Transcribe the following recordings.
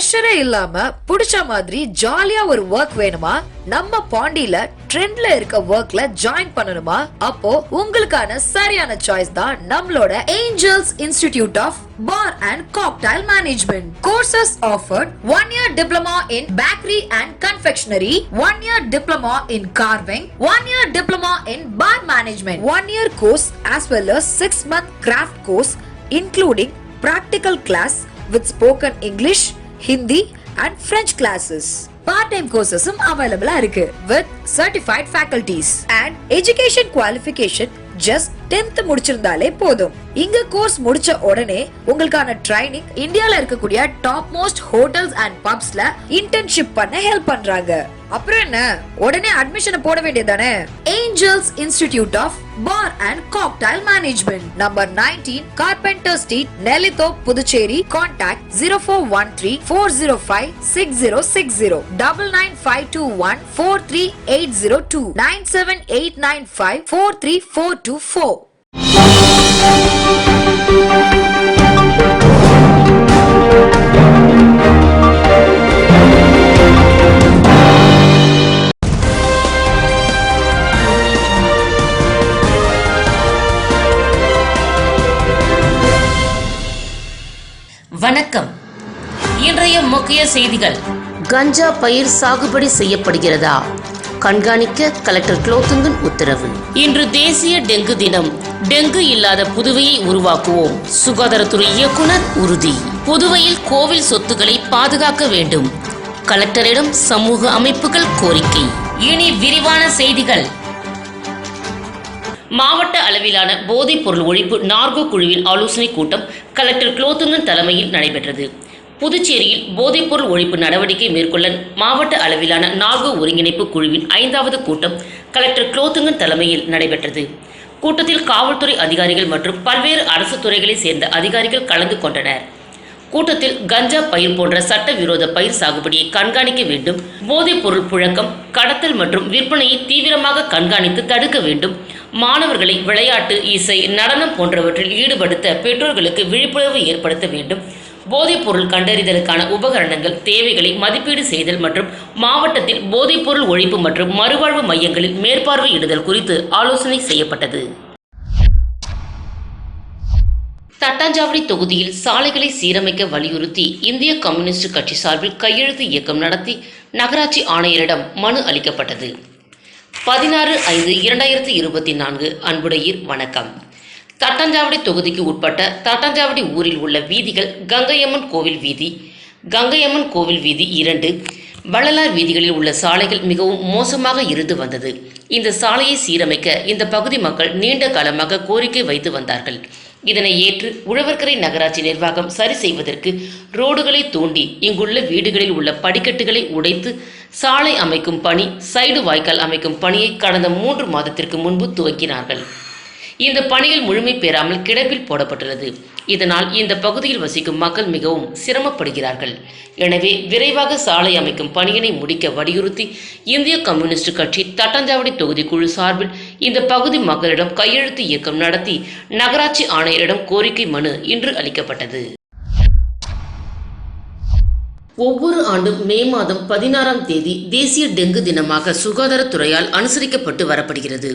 ப்ரெஷரே இல்லாம புடிச்ச மாதிரி ஜாலியா ஒரு ஒர்க் வேணுமா? நம்ம பாண்டியில ட்ரெண்ட்ல இருக்க ஒர்க்ல ஜாயின் பண்ணணுமா? அப்போ உங்களுக்கான சரியான சாய்ஸ் தான் நம்மளோட Angels Institute of Bar and Cocktail Management courses offered one year diploma in bakery and confectionery one year diploma in carving one year diploma in bar management one year course as well as six month craft course including practical class with spoken English Hindi and French classes part time கோர்சஸும் அவைலபிளா இருக்கு with certified faculties and education qualification just tenth முடிச்சிருந்தாலே போதும் இங்க course முடிச்ச உடனே உங்களுக்கான training இந்தியால இருக்கக்கூடிய top most hotels and பப்ஸ்ல இன்டர்ன்ஷிப் பண்ண ஹெல்ப் பண்றாங்க அப்புறம் என்ன? உடனே அட்மிஷன் போட வேண்டியதானே Angels Institute of Bar and Cocktail Management number nineteen Carpenter Street Nellithope Puducherry contact zero four one three four zero five six zero six zero double nine five two one four three eight zero two nine seven eight nine five four three four two four இன்றைய முக்கிய செய்திகள். கஞ்சா பயிர் சாகுபடி செய்யப்படுகிறதா? கண்காணிக்க collector Kulothungan உத்தரவு. இன்று தேசிய dengue தினம். டெங்கு இல்லாத புதுவையை உருவாக்குவோம். சுகாதாரத்துறை இயக்குனர் உறுதி. புதுவையில் கோவில் சொத்துக்களை பாதுகாக்க வேண்டும். கலெக்டரிடம் சமூக அமைப்புகள் கோரிக்கை. இனி விரிவான செய்திகள். மாவட்ட அளவிலான போதைப் பொருள் ஒழிப்பு நார்கோ குழுவின் ஆலோசனைக் கூட்டம் கலெக்டர் குலோத்துங்கன் தலைமையில் நடைபெற்றது. புதுச்சேரியில் போதைப்பொருள் ஒழிப்பு நடவடிக்கை மேற்கொள்ள மாவட்ட அளவிலான நான்கு ஒருங்கிணைப்பு குழுவின் ஐந்தாவது கூட்டம் கலெக்டர் குலோத்துங்கன் தலைமையில் நடைபெற்றது. கூட்டத்தில் காவல்துறை அதிகாரிகள் மற்றும் பல்வேறு அரசு துறைகளைச் சேர்ந்த அதிகாரிகள் கலந்து கொண்டனர். கூட்டத்தில் கஞ்சா பயிர் போன்ற சட்டவிரோத பயிர் சாகுபடியை கண்காணிக்க வேண்டும். போதைப் பொருள் புழக்கம் கடத்தல் மற்றும் விற்பனையை தீவிரமாக கண்காணித்து தடுக்க வேண்டும். மாணவர்களை விளையாட்டு இசை நடனம் போன்றவற்றில் ஈடுபடுத்த பெற்றோர்களுக்கு விழிப்புணர்வு ஏற்படுத்த வேண்டும். போதைப்பொருள் கண்டறிதலுக்கான உபகரணங்கள் தேவைகளை மதிப்பீடு செய்தல் மற்றும் மாவட்டத்தில் போதைப்பொருள் ஒழிப்பு மற்றும் மறுவாழ்வு மையங்களில் மேற்பார்வையிடுதல் குறித்து ஆலோசனை செய்யப்பட்டது. தட்டாஞ்சாவடி தொகுதியில் சாலைகளை சீரமைக்க வலியுறுத்தி இந்திய கம்யூனிஸ்ட் கட்சி சார்பில் கையெழுத்து இயக்கம் நடத்தி நகராட்சி ஆணையரிடம் மனு அளிக்கப்பட்டது. பதினாறு ஐந்து இரண்டாயிரத்தி இருபத்தி நான்கு அன்புடையீர் வணக்கம். தட்டாஞ்சாவடி தொகுதிக்கு உட்பட்ட தட்டாஞ்சாவடி ஊரில் உள்ள வீதிகள் கங்கையம்மன் கோவில் வீதி கங்கையம்மன் கோவில் வீதி இரண்டு வள்ளலார் வீதிகளில் உள்ள சாலைகள் மிகவும் மோசமாக இருந்து வந்தது. இந்த சாலையை சீரமைக்க இந்த பகுதி மக்கள் நீண்ட காலமாக கோரிக்கை வைத்து வந்தார்கள். இதனை ஏற்று உழவர்கரை நகராட்சி நிர்வாகம் சரி செய்வதற்கு ரோடுகளை தோண்டி இங்குள்ள வீடுகளில் உள்ள படிக்கட்டுகளை உடைத்து சாலை அமைக்கும் பணி சைடு வாய்க்கால் அமைக்கும் பணியை கடந்த மூன்று மாதத்திற்கு முன்பு துவக்கினார்கள். இந்த பணியில் முழுமை பெறாமல் கிடப்பில் போடப்பட்டுள்ளது. இதனால் இந்த பகுதியில் வசிக்கும் மக்கள் மிகவும் சிரமப்படுகிறார்கள். எனவே விரைவாக சாலை அமைக்கும் பணியினை முடிக்க வலியுறுத்தி இந்திய கம்யூனிஸ்ட் கட்சி தட்டஞ்சாவடி தொகுதி குழு சார்பில் இந்த பகுதி மக்களிடம் கையெழுத்து இயக்கம் நடத்தி நகராட்சி ஆணையரிடம் கோரிக்கை மனு இன்று அளிக்கப்பட்டது. ஒவ்வொரு ஆண்டும் மே மாதம் பதினாறாம் தேதி தேசிய டெங்கு தினமாக சுகாதாரத்துறையால் அனுசரிக்கப்பட்டு வரப்படுகிறது.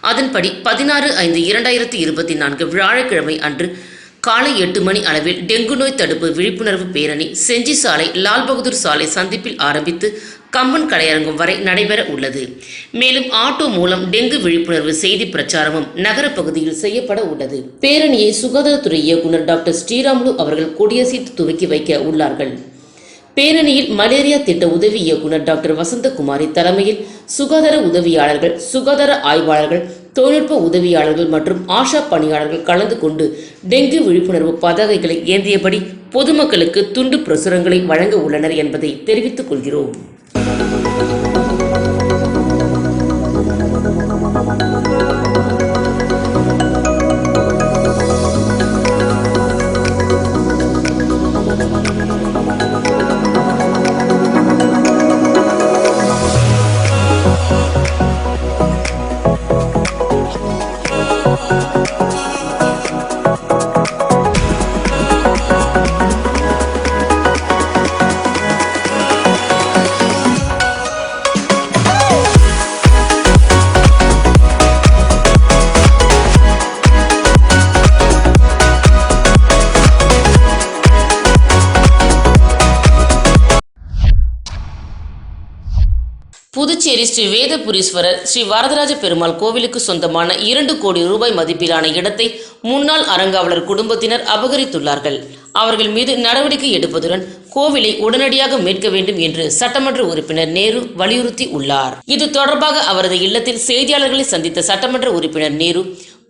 அதன்படி பதினாறு ஐந்து இரண்டாயிரத்தி இருபத்தி நான்கு வியாழக்கிழமை அன்று காலை எட்டு மணி அளவில் டெங்கு நோய் தடுப்பு விழிப்புணர்வு பேரணி செஞ்சி சாலை லால் பகதூர் சாலை சந்திப்பில் ஆரம்பித்து கம்பன் கலையரங்கம் வரை நடைபெற உள்ளது. மேலும் ஆட்டோ மூலம் டெங்கு விழிப்புணர்வு செய்தி பிரச்சாரமும் நகர பகுதியில் செய்யப்பட உள்ளது. பேரணியை சுகாதாரத்துறை இயக்குனர் டாக்டர் ஸ்ரீராமுலு அவர்கள் கொடியசைத்து துவக்கி வைக்க உள்ளார்கள். பேரணியில் மலேரியா திட்ட உதவி இயக்குனர் டாக்டர் வசந்தகுமாரி தலைமையில் சுகாதார உதவியாளர்கள் சுகாதார ஆய்வாளர்கள் தொழில்நுட்ப உதவியாளர்கள் மற்றும் ஆஷா பணியாளர்கள் கலந்து கொண்டு டெங்கு விழிப்புணர்வு பதாகைகளை ஏந்தியபடி பொதுமக்களுக்கு துண்டு பிரசுரங்களை வழங்க உள்ளனர் என்பதை தெரிவித்துக் கொள்கிறோம். ஸ்ரீ வேதபுரீஸ்வரர் ஸ்ரீ வரதராஜ பெருமாள் கோவிலுக்கு சொந்தமான இரண்டு கோடி ரூபாய் மதிப்பிலான இடத்தை முன்னாள் அறங்காவலர் குடும்பத்தினர் அபகரித்துள்ளார்கள். அவர்கள் மீது நடவடிக்கை எடுப்பதுடன் கோவிலை உடனடியாக மீட்க வேண்டும் என்று சட்டமன்ற உறுப்பினர் நேரு வலியுறுத்தி உள்ளார் இது தொடர்பாக அவரது இல்லத்தில் செய்தியாளர்களை சந்தித்த சட்டமன்ற உறுப்பினர் நேரு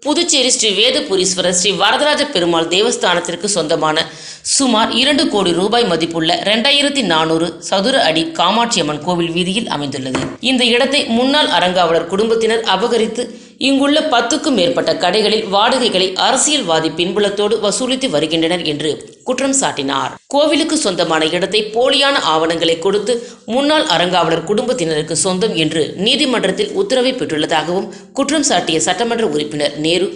புதுச்சேரி ஸ்ரீ வேதபுரீஸ்வரர் ஸ்ரீ வரதராஜ பெருமாள் தேவஸ்தானத்திற்கு சொந்தமான சுமார் இரண்டு கோடி ரூபாய் மதிப்புள்ள இரண்டாயிரத்தி நானூறு சதுர அடி காமாட்சியம்மன் கோவில் வீதியில் அமைந்துள்ளது. இந்த இடத்தை முன்னாள் அறங்காவலர் குடும்பத்தினர் அபகரித்து இங்குள்ள பத்துக்கும் மேற்பட்ட கடைகளில் வாடகைகளை அரசியல்வாதி பின்புலத்தோடு வசூலித்து வருகின்றனர் என்று குற்றம் சாட்டினார். கோவிலுக்கு சொந்தமான இடத்தை போலியான ஆவணங்களை கொடுத்து முன்னாள் அறங்காவலர் குடும்பத்தினருக்கு சொந்தம் என்று நீதிமன்றத்தில் உத்தரவை பெற்றுள்ளதாகவும் குற்றம் சாட்டிய சட்டமன்ற உறுப்பினர் நேரு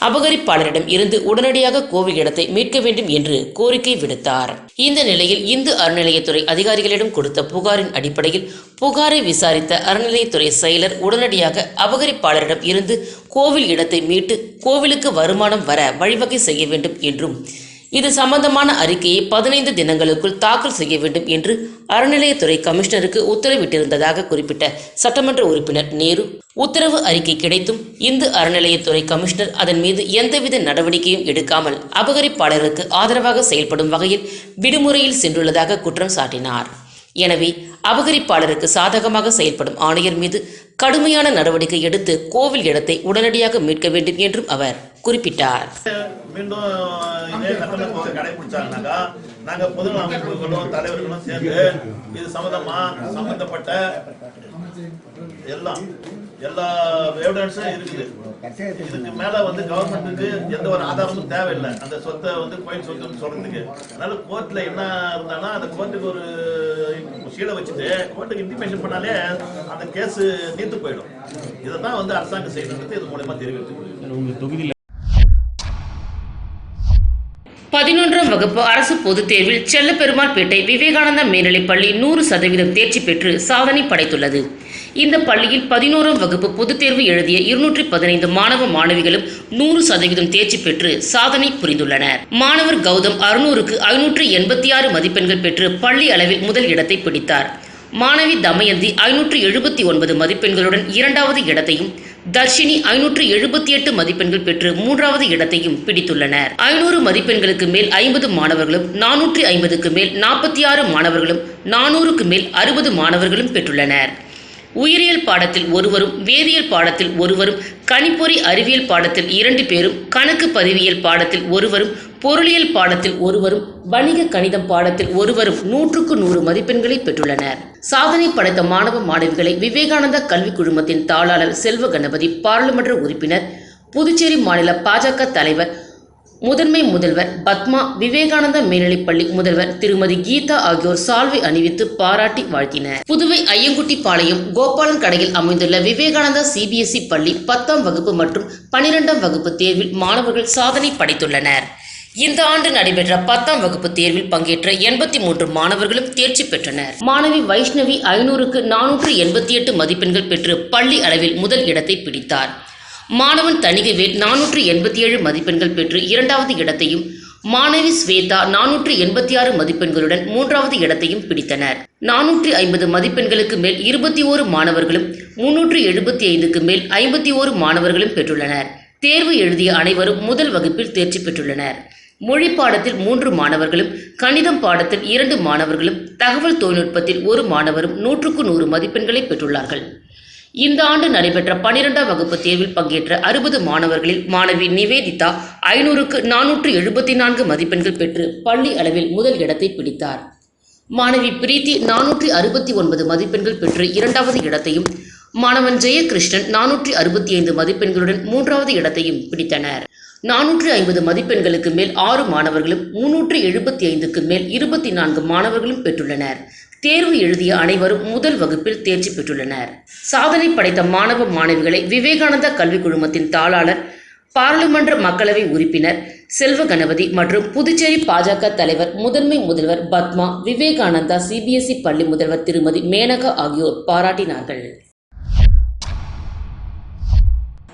அபகரிப்பாளரிடம் இருந்து உடனடியாக கோவில் இடத்தை மீட்க வேண்டும் என்று கோரிக்கை விடுத்தார். இந்த நிலையில் இந்து அறநிலையத்துறை அதிகாரிகளிடம் கொடுத்த புகாரின் அடிப்படையில் புகாரை விசாரித்த அறநிலையத்துறை செயலர் உடனடியாக அபகரிப்பாளரிடம் இருந்து கோவில் இடத்தை மீட்டு கோவிலுக்கு வருமானம் வர வழிவகை செய்ய வேண்டும் என்றும் இது சம்பந்தமான அறிக்கையை பதினைந்து தினங்களுக்குள் தாக்கல் செய்ய வேண்டும் என்று அறநிலையத்துறை கமிஷனருக்கு உத்தரவிட்டிருந்ததாக குறிப்பிட்ட சட்டமன்ற உறுப்பினர் நேரு. உத்தரவு அறிக்கை கிடைத்தும் இந்து அறநிலையத்துறை கமிஷனர் அதன் மீது எந்தவித நடவடிக்கையும் எடுக்காமல் அபகரிப்பாளருக்கு ஆதரவாக செயல்படும் வகையில் விடுமுறையில் சென்றுள்ளதாக குற்றம் சாட்டினார். எனவே அபகரிப்பாளருக்கு சாதகமாக செயல்படும் ஆணையர் மீது கடுமையான நடவடிக்கை எடுத்து கோவில் இடத்தை உடனடியாக மீட்க வேண்டும் என்றும் அவர் குறிப்பிட்டார். மீண்டும் இதே கட்டணத்தை கடைபிடிச்சாங்கனாக்கா நாங்க பொதுநல அமைப்புகளும் தலைவர்களும் சேர்ந்து இது சம்பந்தமா சம்பந்தப்பட்ட எல்லாம் எல்லா எவிடன்ஸும் இருக்குது. இதுக்கு மேல வந்து கவர்மெண்ட்டுக்கு எந்த ஒரு ஆதாரமும் தேவையில்லை. அந்த சொத்தை வந்து கோயில் சொத்துன்னு சொல்றதுக்கு. அதனால கோர்ட்ல என்ன இருந்தாலும் அந்த கோர்ட்டுக்கு ஒரு சீலை வச்சுட்டு கோர்ட்டுக்கு இன்டிமேஷன் பண்ணாலே அந்த கேஸ் தீர்த்து போயிடும். இதை தான் வந்து அரசாங்கம் செய்யணுன்றது இது மூலயமா தெரிவித்து பதினொன்றாம் வகுப்பு அரசு பொதுத் தேர்வில் செல்லப்பெருமாள்பேட்டை விவேகானந்தா மேல்நிலைப் பள்ளி நூறு சதவீதம் தேர்ச்சி பெற்று சாதனை படைத்துள்ளது. இந்த பள்ளியில் பதினோராம் வகுப்பு பொதுத் தேர்வு எழுதிய இருநூற்றி பதினைந்து மாணவ மாணவிகளும் நூறு சதவீதம் தேர்ச்சி பெற்று சாதனை புரிந்துள்ளனர். மாணவர் கௌதம் அறுநூறுக்கு ஐநூற்று எண்பத்தி ஆறு மதிப்பெண்கள் பெற்று பள்ளி அளவில் முதல் இடத்தை பிடித்தார். மாணவி தமயந்தி ஐநூற்று எழுபத்தி ஒன்பது மதிப்பெண்களுடன் இரண்டாவது இடத்தையும் தர்ஷினி ஐநூற்று எழுபத்தி எட்டு மதிப்பெண்கள் பெற்று மூன்றாவது இடத்தையும் பிடித்துள்ளனர். ஐநூறு மதிப்பெண்களுக்கு மேல் ஐம்பது மாணவர்களும் நானூற்றி ஐம்பதுக்கு மேல் நாற்பத்தி ஆறு மாணவர்களும் நானூறுக்கு மேல் அறுபது மாணவர்களும் பெற்றுள்ளனர். உயிரியல் பாடத்தில் ஒருவரும் வேதியியல் பாடத்தில் ஒருவரும் கணிப்பொறி அறிவியல் பாடத்தில் இரண்டு பேரும் கணக்கு பதிவியல் பாடத்தில் ஒருவரும் பொருளியல் பாடத்தில் ஒருவரும் வணிக கணிதம் பாடத்தில் ஒருவரும் நூற்றுக்கு நூறு மதிப்பெண்களை பெற்றுள்ளனர். சாதனை படைத்த மாணவ மாணவிகளை விவேகானந்தா கல்விக் குழுமத்தின் தாளாளர் செல்வ கணபதி பாராளுமன்ற உறுப்பினர் புதுச்சேரி மாநில பாஜக தலைவர் முதன்மை முதல்வர் பத்மா விவேகானந்தா மேல்நிலைப்பள்ளி முதல்வர் திருமதி கீதா ஆகியோர் சால்வை அணிவித்து பாராட்டி வாழ்த்தினர். புதுவை ஐயங்குட்டிப்பாளையம் கோபாலன் கடையில் அமைந்துள்ள விவேகானந்தா சிபிஎஸ்இ பள்ளி பத்தாம் வகுப்பு மற்றும் பனிரெண்டாம் வகுப்பு தேர்வில் மாணவர்கள் சாதனை படைத்துள்ளனர். இந்த ஆண்டு நடைபெற்ற பத்தாம் வகுப்பு தேர்வில் பங்கேற்ற எண்பத்தி மூன்று மாணவர்களும் தேர்ச்சி பெற்றனர். மாணவி வைஷ்ணவி ஐநூறுக்கு நானூற்று எண்பத்தி எட்டு மதிப்பெண்கள் பெற்று பள்ளி அளவில் முதல் இடத்தை பிடித்தார். மாணவன் தணிகவேல் நானூற்று எண்பத்தி ஏழு மதிப்பெண்கள் பெற்று இரண்டாவது இடத்தையும் மாணவி ஸ்வேதா நானூற்று எண்பத்தி ஆறு மதிப்பெண்களுடன் மூன்றாவது இடத்தையும் பிடித்தனர். நானூற்றி ஐம்பது மதிப்பெண்களுக்கு மேல் இருபத்தி ஓரு மாணவர்களும் முன்னூற்று எழுபத்தி ஐந்துக்கு மேல் ஐம்பத்தி ஓரு மாணவர்களும் பெற்றுள்ளனர். தேர்வு எழுதிய அனைவரும் முதல் வகுப்பில் தேர்ச்சி பெற்றுள்ளனர். மொழி பாடத்தில் மூன்று மாணவர்களும் கணிதம் பாடத்தில் இரண்டு மாணவர்களும் தகவல் தொழில்நுட்பத்தில் ஒரு மாணவரும் நூற்றுக்கு நூறு மதிப்பெண்களை பெற்றுள்ளார்கள். இந்த ஆண்டு நடைபெற்ற பனிரெண்டாம் வகுப்பு தேர்வில் பங்கேற்ற அறுபது மாணவர்களில் மாணவி நிவேதிதா ஐநூறுக்கு நானூற்று எழுபத்தி நான்கு மதிப்பெண்கள் பெற்று பள்ளி அளவில் முதல் இடத்தை பிடித்தார். மாணவி பிரீத்தி நானூற்றி அறுபத்தி ஒன்பது மதிப்பெண்கள் பெற்று இரண்டாவது இடத்தையும் மாணவன் ஜெயகிருஷ்ணன் நானூற்றி அறுபத்தி ஐந்து மதிப்பெண்களுடன் மூன்றாவது இடத்தையும் பிடித்தனர். நானூற்று ஐம்பது மதிப்பெண்களுக்கு மேல் ஆறு மாணவர்களும் முன்னூற்று எழுபத்தி ஐந்துக்கு மேல் இருபத்தி நான்கு மாணவர்களும் பெற்றுள்ளனர். தேர்வு எழுதிய அனைவரும் முதல் வகுப்பில் தேர்ச்சி பெற்றுள்ளனர். சாதனை படைத்த மாணவ மாணவிகளை விவேகானந்தா கல்விக் குழுமத்தின் தாளாளர் பாராளுமன்ற மக்களவை உறுப்பினர் செல்வ கணபதி மற்றும் புதுச்சேரி பாஜக தலைவர் முதன்மை முதல்வர் பத்மா விவேகானந்தா சிபிஎஸ்இ பள்ளி முதல்வர் திருமதி மேனகா ஆகியோர் பாராட்டினார்கள்.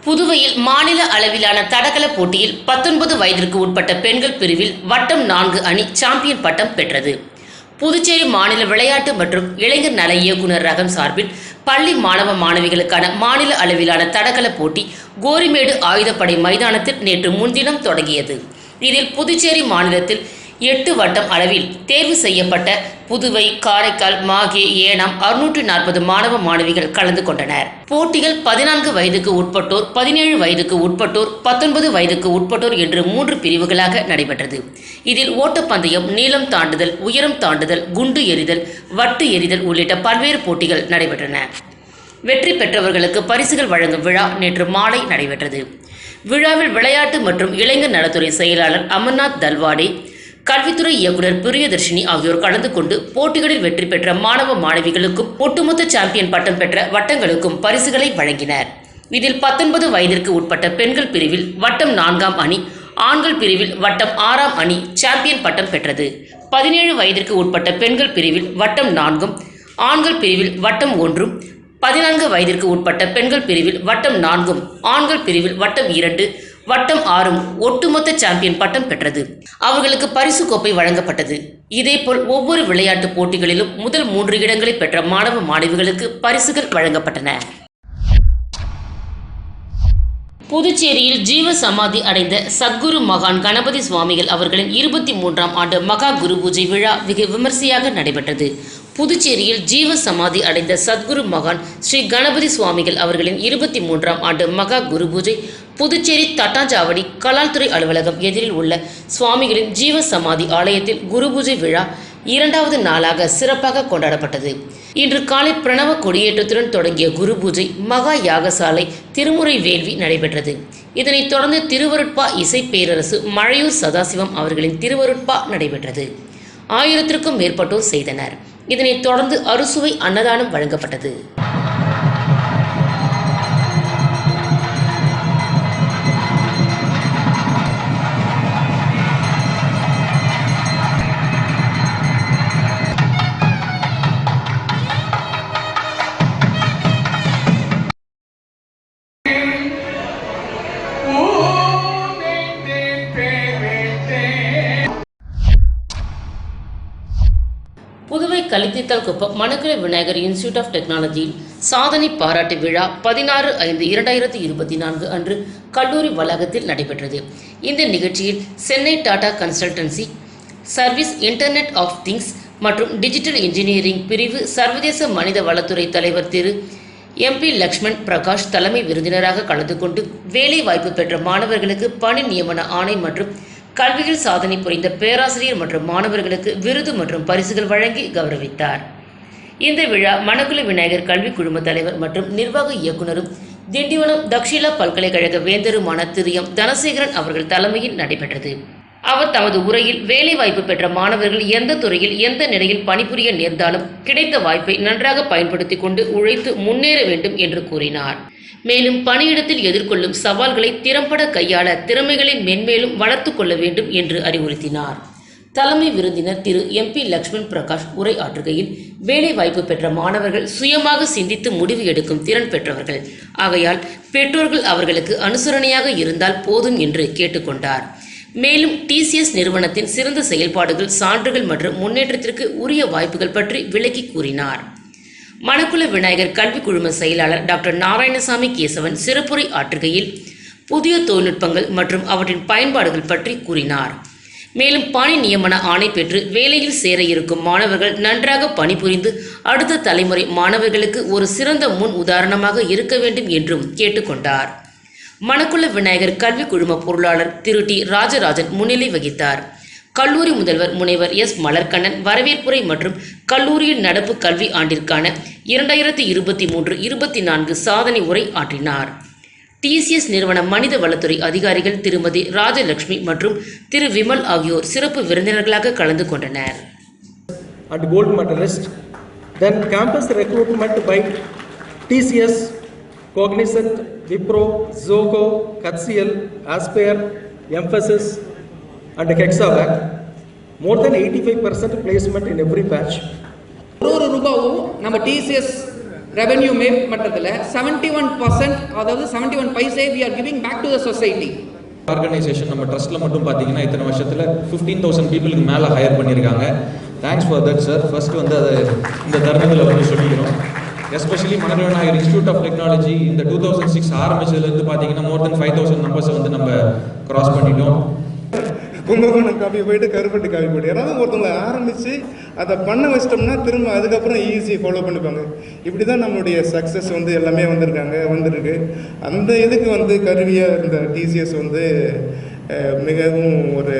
புதுவையில் மாநில அளவிலான தடகள போட்டியில் பத்தொன்பது வயதிற்கு உட்பட்ட பெண்கள் பிரிவில் வட்டம் நான்கு அணி சாம்பியன் பட்டம் பெற்றது. புதுச்சேரி மாநில விளையாட்டு மற்றும் இளைஞர் நல இயக்குநர் ரகம் சார்பில் பள்ளி மாணவ மாணவிகளுக்கான மாநில அளவிலான தடகள போட்டி கோரிமேடு ஆயுதப்படை மைதானத்தில் நேற்று முன்தினம் தொடங்கியது. இதில் புதுச்சேரி மாநிலத்தில் எட்டு வட்டம் அளவில் தேர்வு செய்யப்பட்ட புதுவை காரைக்கால் மாகே ஏனாம் அறுநூற்று நாற்பது மாணவ மாணவிகள் கலந்து கொண்டனர். போட்டிகள் பதினான்கு வயதுக்கு உட்பட்டோர் பதினேழு வயதுக்கு உட்பட்டோர் பத்தொன்பது வயதுக்கு உட்பட்டோர் என்று மூன்று பிரிவுகளாக நடைபெற்றது. இதில் ஓட்டப்பந்தயம் நீளம் தாண்டுதல் உயரம் தாண்டுதல் குண்டு எறிதல் வட்டு எறிதல் உள்ளிட்ட பல்வேறு போட்டிகள் நடைபெற்றன. வெற்றி பெற்றவர்களுக்கு பரிசுகள் வழங்கும் விழா நேற்று மாலை நடைபெற்றது. விழாவில் விளையாட்டு மற்றும் இளைஞர் நலத்துறை செயலாளர் அமர்நாத் தல்வாடே கல்வித்துறை இயக்குனர் பிரியதர்ஷினி ஆகியோர் கலந்து கொண்டு போட்டிகளில் வெற்றி பெற்ற மாணவ மாணவிகளுக்கும் ஒட்டுமொத்த சாம்பியன் பட்டம் பெற்ற வட்டங்களுக்கும் பரிசுகளை வழங்கினர். இதில் பத்தொன்பது வயதிற்கு உட்பட்ட பெண்கள் பிரிவில் வட்டம் நான்காம் அணி ஆண்கள் பிரிவில் வட்டம் ஆறாம் அணி சாம்பியன் பட்டம் பெற்றது. பதினேழு வயதிற்கு உட்பட்ட பெண்கள் பிரிவில் வட்டம் நான்கும் ஆண்கள் பிரிவில் வட்டம் ஒன்றும் பதினான்கு வயதிற்கு உட்பட்ட பெண்கள் பிரிவில் வட்டம் நான்கும் ஆண்கள் பிரிவில் வட்டம் இரண்டு வட்டம் ஆறும் ஒட்டுமொத்த சாம்பியன் பட்டம் பெற்றது. அவர்களுக்கு பரிசு கோப்பை வழங்கப்பட்டது. இதேபோல் ஒவ்வொரு விளையாட்டு போட்டிகளிலும் முதல் மூன்று இடங்களை பெற்ற மாணவ மாணவிகளுக்கு பரிசுகள் வழங்கப்பட்டன. புதுச்சேரியில் ஜீவ சமாதி அடைந்த சத்குரு மகான் கணபதி சுவாமிகள் அவர்களின் இருபத்தி மூன்றாம் ஆண்டு மகா குரு பூஜை விழா மிக விமர்சையாக நடைபெற்றது. புதுச்சேரியில் ஜீவ சமாதி அடைந்த சத்குரு மகான் ஸ்ரீ கணபதி சுவாமிகள் அவர்களின் இருபத்தி மூன்றாம் ஆண்டு மகா குரு பூஜை புதுச்சேரி தட்டாஞ்சாவடி கலால்துறை அலுவலகம் எதிரில் உள்ள சுவாமிகளின் ஜீவ சமாதி ஆலயத்தில் குரு பூஜை விழா இரண்டாவது நாளாக சிறப்பாக கொண்டாடப்பட்டது. இன்று காலை பிரணவ கொடியேற்றத்துடன் தொடங்கிய குரு பூஜை மகா யாகசாலை திருமுறை வேள்வி நடைபெற்றது. இதனைத் தொடர்ந்து திருவருட்பா இசை பேரரசு மழையூர் சதாசிவம் அவர்களின் திருவருட்பா நடைபெற்றது. ஆயிரத்திற்கும் மேற்பட்டோர் செய்தனர். இதனைத் தொடர்ந்து அறுசுவை அன்னதானம் வழங்கப்பட்டது. நந்தித்தல் குப்பம் மணக்குள விநாயகர் இன்ஸ்டியூட் ஆஃப் டெக்னாலஜியில் சாதனை பாராட்டு விழா பதினாறு ஐந்து இரண்டாயிரத்தி இருபத்தி நான்கு அன்று கல்லூரி வளாகத்தில் நடைபெற்றது. இந்த நிகழ்ச்சியில் Chennai Tata consultancy service internet of things மற்றும் டிஜிட்டல் இன்ஜினியரிங் பிரிவு சர்வதேச மனித வளத்துறை தலைவர் திரு எம்பி லக்ஷ்மண் பிரகாஷ் தலைமை விருந்தினராக கலந்து கொண்டு வேலை வாய்ப்பு பெற்ற மாணவர்களுக்கு பணி நியமன ஆணை மற்றும் கல்வியில் சாதனை புரிந்த பேராசிரியர் மற்றும் மாணவர்களுக்கு விருது மற்றும் பரிசுகள் வழங்கி கௌரவித்தார். இந்த விழா மணக்குள விநாயகர் கல்வி குழும தலைவர் மற்றும் நிர்வாக இயக்குனரும் திண்டிவனம் தக்ஷிலா பல்கலைக்கழக வேந்தருமான திரு எம் தனசேகரன் அவர்கள் தலைமையில் நடைபெற்றது. அவர் தமது உரையில் வேலைவாய்ப்பு பெற்ற மாணவர்கள் எந்த துறையில் எந்த நிலையில் பணிபுரிய நேர்ந்தாலும் கிடைத்த வாய்ப்பை நன்றாக பயன்படுத்திக் கொண்டு உழைத்து முன்னேற வேண்டும் என்று கூறினார். மேலும் பணியிடத்தில் எதிர்கொள்ளும் சவால்களை திறம்பட கையாள திறமைகளை மென்மேலும் வளர்த்து கொள்ள வேண்டும் என்று அறிவுறுத்தினார். தலைமை விருந்தினர் திரு எம்பி லக்ஷ்மண் பிரகாஷ் உரை ஆற்றுகையில் வேலைவாய்ப்பு பெற்ற மாணவர்கள் சுயமாக சிந்தித்து முடிவு எடுக்கும் திறன் பெற்றவர்கள். ஆகையால் பெற்றோர்கள் அவர்களுக்கு அனுசரணையாக இருந்தால் போதும் என்று கேட்டுக்கொண்டார் மேலும் டிசிஎஸ் நிறுவனத்தின் சிறந்த செயல்பாடுகள் சான்றுகள் மற்றும் முன்னேற்றத்திற்கு உரிய வாய்ப்புகள் பற்றி விளக்கி கூறினார். மணக்குள விநாயகர் கல்வி குழும செயலாளர் டாக்டர் நாராயணசாமி கேசவன் சிறப்புரை ஆற்றுகையில் புதிய தொழில்நுட்பங்கள் மற்றும் அவற்றின் பயன்பாடுகள் பற்றி கூறினார். மேலும் பணி நியமன ஆணை பெற்று வேலையில் சேர இருக்கும் மாணவர்கள் நன்றாக பணிபுரிந்து அடுத்த தலைமுறை மாணவர்களுக்கு ஒரு சிறந்த முன் உதாரணமாக இருக்க வேண்டும் என்றும் கேட்டுக்கொண்டார் மணக்குள விநாயகர் கல்வி குழும பொருளாளர் திரு டி ராஜராஜன் முன்னிலை வகித்தார். கல்லூரி முதல்வர் முனைவர் எஸ். மலர்கண்ணன் வரவேற்புரை மற்றும் கல்லூரியின் நடப்பு கல்வி ஆண்டிற்கான இரண்டாயிரத்தி இருபத்தி மூன்று இருபத்தி நான்கு சாதனை உரை ஆற்றினார். டிசிஎஸ் நிறுவன மனித வளத்துறை அதிகாரிகள் திருமதி ராஜலட்சுமி மற்றும் திரு விமல் ஆகியோர் சிறப்பு விருந்தினர்களாக கலந்து கொண்டனர். At gold medalist then campus recruitment by TCS Cognizant, Wipro Zoho HCL, Aspire Mphasis and Hexavac. More than 85% placement in every batch. ஒரு ஒரு ரூபாவும் நம்ம டிசிஎஸ் ரெவென்யூ மேக் பண்ணுறதுல செவன்டி ஒன் பர்சன்ட் அதாவது seventy one paise we are giving back to the society organisation நம்ம ட்ரஸ்ட்டில் மட்டும் பார்த்தீங்கன்னா இத்தனை வருஷத்தில் ஃபிஃப்டீன் தௌசண்ட் பீப்புளுக்கு மேலே ஹையர் பண்ணியிருக்காங்க thanks for that sir first வந்து அதை இந்த தருணத்தில் வந்து சொல்லிக்கிறோம். Especially Manorama Nair Institute of Technology இந்த டூ தௌசண்ட் சிக்ஸ் ஆரம்பிச்சதுலேருந்து பார்த்தீங்கன்னா மோர் தென் ஃபைவ் தௌசண்ட் நம்பர்ஸை வந்து நம்ம கிராஸ் பண்ணிட்டோம். கும்பகோணம் காப்பி போயிட்டு கருப்பட்டி காப்பி போயிட்டு யாராவது ஒருத்தவங்களை ஆரம்பித்து அதை பண்ண வச்சிட்டோம்னா திரும்ப அதுக்கப்புறம் ஈஸி ஃபாலோ பண்ணிப்பாங்க. இப்படி தான் நம்மளுடைய சக்ஸஸ் வந்து எல்லாமே வந்திருக்காங்க வந்திருக்கு. அந்த இதுக்கு வந்து கருவியாக இருந்த டிசிஎஸ் வந்து மிகவும் ஒரு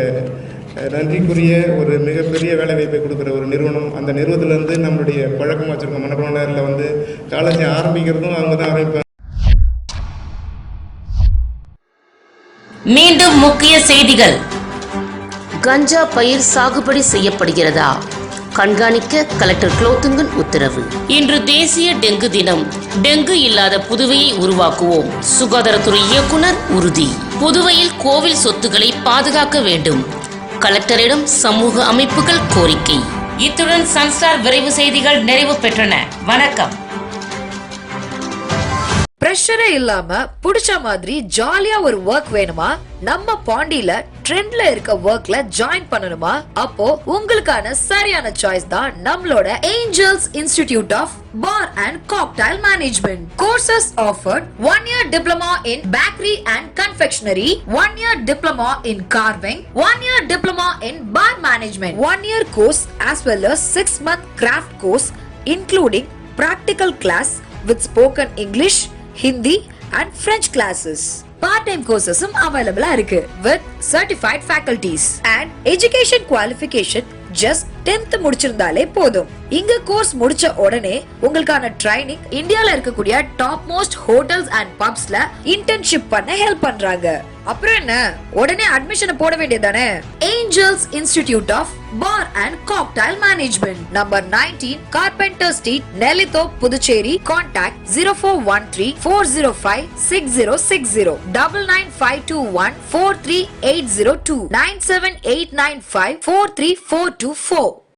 நன்றிக்குரிய ஒரு மிகப்பெரிய வேலைவாய்ப்பை கொடுக்குற ஒரு நிறுவனம். அந்த நிறுவனத்துலேருந்து நம்மளுடைய பழக்கம் வச்சுருக்கோம் மணப்பணரில் வந்து காலேஜ் ஆரம்பிக்கிறதும் அவங்க தான் ஆரம்பிப்பாங்க. மீண்டும் முக்கிய செய்திகள். கஞ்சா பயிர் சாகுபடி செய்யப்படுகிறதா? கண்காணிக்க கலெக்டர் குலோத்துங்கன் உத்தரவு. இன்று தேசிய டெங்கு தினம். டெங்கு இல்லாத புதுவையை உருவாக்குவோம். சுகாதாரத்துறை இயக்குனர் உறுதி. புதுவையில் கோவில் சொத்துக்களை பாதுகாக்க வேண்டும். கலெக்டரிடம் சமூக அமைப்புகள் கோரிக்கை. இத்துடன் சன்ஸ்டார் விரைவு செய்திகள் நிறைவு பெற்றன. வணக்கம். ப்ரெஷரே இல்லாம புடிச்ச மாதிரி ஜாலியா ஒரு ஒர்க் வேணுமா? நம்ம பாண்டியில ட்ரெண்ட்ல இருக்க ஒர்க்ல ஜாயின் பண்ணணுமா? அப்போ உங்களுக்கான சரியான சாய்ஸ் தான் நம்மளோட Angels Institute of Bar and Cocktail Management courses offered one year diploma in bakery and confectionery one year diploma in carving one year diploma in bar management one year course as well as six month craft course including practical class with spoken English Hindi and French classes part time கோர்சஸும் அவைலபிளா இருக்கு with certified faculties and education qualification just tenth முடிச்சிருந்தாலே போதும் இங்க course முடிச்ச உடனே உங்களுக்கான training இந்தியால இருக்கக்கூடிய top most hotels and பப்ஸ்ல இன்டர்ன்ஷிப் பண்ண ஹெல்ப் பண்றாங்க அப்புறம் என்ன? உடனே அட்மிஷன் போட வேண்டியதானே Angels Institute of Bar and Cocktail Management number nineteen Carpenter Street Nellithope Puducherry contact zero four one three four zero five six zero six zero double nine five two one four three eight zero two nine seven eight nine five four three four two four